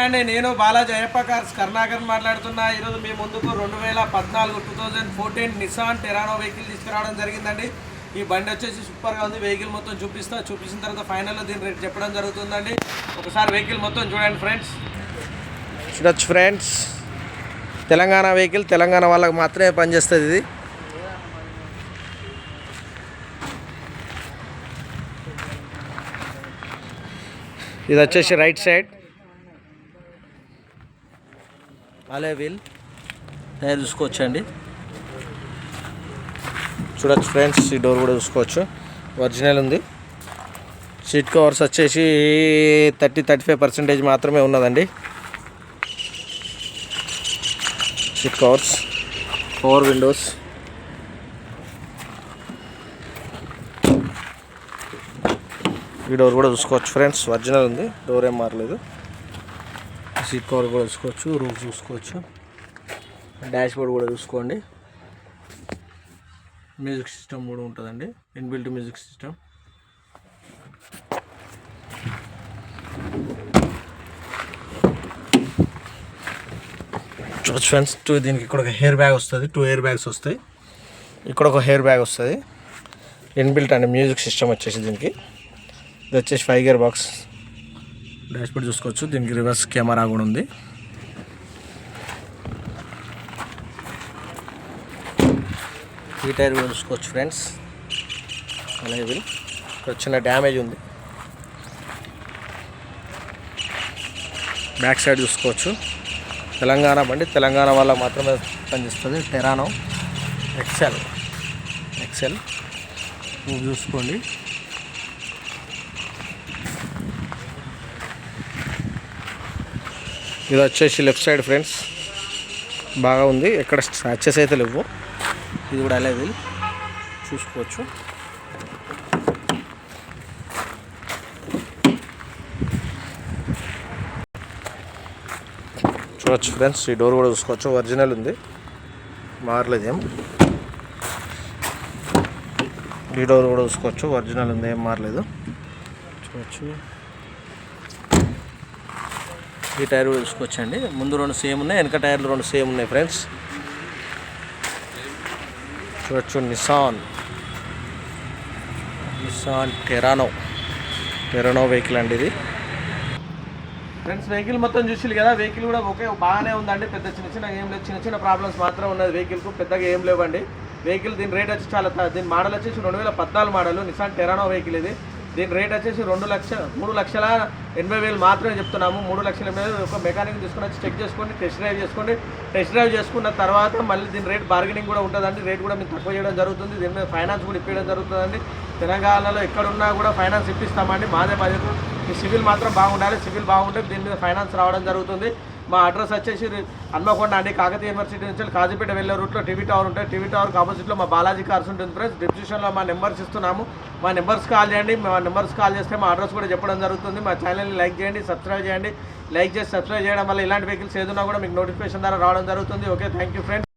అండి. నేను బాలాజీ అయ్యప్ప కార్స్ కర్ణాకర్ మాట్లాడుతున్నా. ఈరోజు మీ ముందుకు రెండు వేల పద్నాలుగు two thousand fourteen Nissan Terrano vehicle తీసుకురావడం జరిగిందండి. ఈ బండి వచ్చేసి సూపర్గా ఉంది. వెహికల్ మొత్తం చూపిస్తా. చూపించిన తర్వాత ఫైనల్లో దీని రేట్ చెప్పడం జరుగుతుందండి. ఒకసారి వెహికల్ మొత్తం చూడండి ఫ్రెండ్స్. చూడొచ్చు ఫ్రెండ్స్. తెలంగాణ వెహికల్ తెలంగాణ వాళ్ళకి మాత్రమే పనిచేస్తుంది ఇది. ఇది వచ్చేసి రైట్ సైడ్. అలే వీల్. చూసుకోవచ్చండి. చూడొచ్చు ఫ్రెండ్స్ ఈ డోర్ కూడా చూసుకోవచ్చు. ఒరిజినల్ ఉంది. సీట్ కవర్స్ వచ్చేసి థర్టీ థర్టీ ఫైవ్ పర్సెంటేజ్ మాత్రమే ఉన్నదండి. Seat covers power windows. ఈ డోర్ కూడా చూసుకోవచ్చు ఫ్రెండ్స్ ఒరిజినల్ ఉంది. డోర్ ఏం మారలేదు. సీట్ కవర్ కూడా చూసుకోవచ్చు రూఫ్ చూసుకోవచ్చు. డాష్ బోర్డ్ కూడా చూసుకోండి. మ్యూజిక్ సిస్టమ్ కూడా ఉంటుందండి. Inbuilt music system. చూడచ్చు ఫ్రెండ్స్ టూ దీనికి ఇక్కడ ఒక హెయిర్ బ్యాగ్ వస్తుంది టూ హెయిర్ బ్యాగ్స్ వస్తాయి. ఇక్కడ ఒక హెయిర్ బ్యాగ్ వస్తుంది. ఇన్బిల్ట్ అండి మ్యూజిక్ సిస్టమ్ వచ్చేసి దీనికి. ఇది వచ్చేసి ఫైవ్ గేర్ బాక్స్. డాష్బోర్డ్ చూసుకోవచ్చు. దీనికి రివర్స్ కెమెరా కూడా ఉంది. ఈ టైర్ కూడా చూసుకోవచ్చు ఫ్రెండ్స్. అనేది ఇక్కడ చిన్న డ్యామేజ్ ఉంది. బ్యాక్ సైడ్ చూసుకోవచ్చు. తెలంగాణ బండి. తెలంగాణ వాళ్ళ మాత్రమే పనిచేస్తుంది. టెరానో ఎక్సెల్ ఎక్సెల్ చూసుకోండి. ఇది వచ్చేసి లెఫ్ట్ సైడ్ ఫ్రెండ్స్. బాగా ఉంది. ఎక్కడ స్క్రాచెస్ అయితే లేవు. ఇది కూడా అలాగే చూసుకోవచ్చు. చూడొచ్చు ఫ్రెండ్స్. ఈ డోర్ కూడా చూసుకోవచ్చు. ఒరిజినల్ ఉంది. మారలేదు ఏం. ఈ డోర్ కూడా చూసుకోవచ్చు. ఒరిజినల్ ఉంది. ఏం మారలేదు. చూడొచ్చు. ఈ టైర్ చూసుకోవచ్చండి ముందు రెండు సేమ్ ఉన్నాయి వెనక టైర్లు రెండు సేమ్ ఉన్నాయి ఫ్రెండ్స్. చూడొచ్చు Nissan Nissan Terrano Terrano vehicle అండి ఇది. ఫ్రెండ్స్ వెహికల్ మొత్తం చూసి కదా వెహికల్ కూడా ఒకే బాగానే ఉందండి. పెద్ద చిన్న చిన్న ఏం లేదు చిన్న చిన్న ప్రాబ్లమ్స్ మాత్రం ఉన్నది వెహికల్కు పెద్దగా ఏం లేవండి. వెహికల్ దీని రేట్ వచ్చి చాలా దీని మోడల్ వచ్చేసి రెండు వేల పద్నాలుగు మోడల్ నిసాన్ టెరానో వెహికల్ ఇది. దీని రేట్ వచ్చేసి రెండు లక్షల మూడు లక్షల ఎనభై వేలు మాత్రమే చెప్తున్నాము. మూడు లక్షల ఎనభై వేలు ఒక మెకానిక్ తీసుకుని వచ్చి చెక్ చేసుకోండి టెస్ట్ డ్రైవ్ చేసుకోండి. టెస్ట్ డ్రైవ్ చేసుకున్న తర్వాత మళ్ళీ దీని రేట్ బార్గెనింగ్ కూడా ఉంటుందండి. రేట్ కూడా మీకు తక్కువ చేయడం జరుగుతుంది. దీని మీద ఫైనాన్స్ కూడా ఇప్పించడం జరుగుతుందండి. తెలంగాణలో ఎక్కడున్నా కూడా ఫైనాన్స్ ఇప్పిస్తామండి. మాదే బాధ్యత. మీ సివిల్ మాత్రం బాగుండాలి. సివిల్ బాగుంటే దీని మీద ఫైనాన్స్ రావడం జరుగుతుంది. మా అడ్రస్ వచ్చేసి హన్మకొండ అండి. కాకతీయ యూనివర్సిటీ నుంచి కాజీపేట వెళ్ళే రూట్లో టీవీ టవర్ ఉంటాయి. టీవీ టవర్కి ఆపోజిట్లో మా బాలాజీ కార్స్ ఉంటుంది ఫ్రెండ్స్. డిస్క్రిప్షన్లో మా నెంబర్స్ ఇస్తున్నాము. మా నెంబర్స్ కాల్ చేయండి. మా నెంబర్స్ కాల్ చేస్తే మా అడ్రస్ కూడా చెప్పడం జరుగుతుంది. మా ఛానల్ని లైక్ చేయండి సబ్స్క్రైబ్ చేయండి. లైక్ చేసి సబ్స్క్రైబ్ చేయడం వల్ల ఇలాంటి వెహికల్స్ ఏదైనా కూడా మీకు నోటిఫికేషన్ ద్వారా రావడం జరుగుతుంది. Okay thank you friends.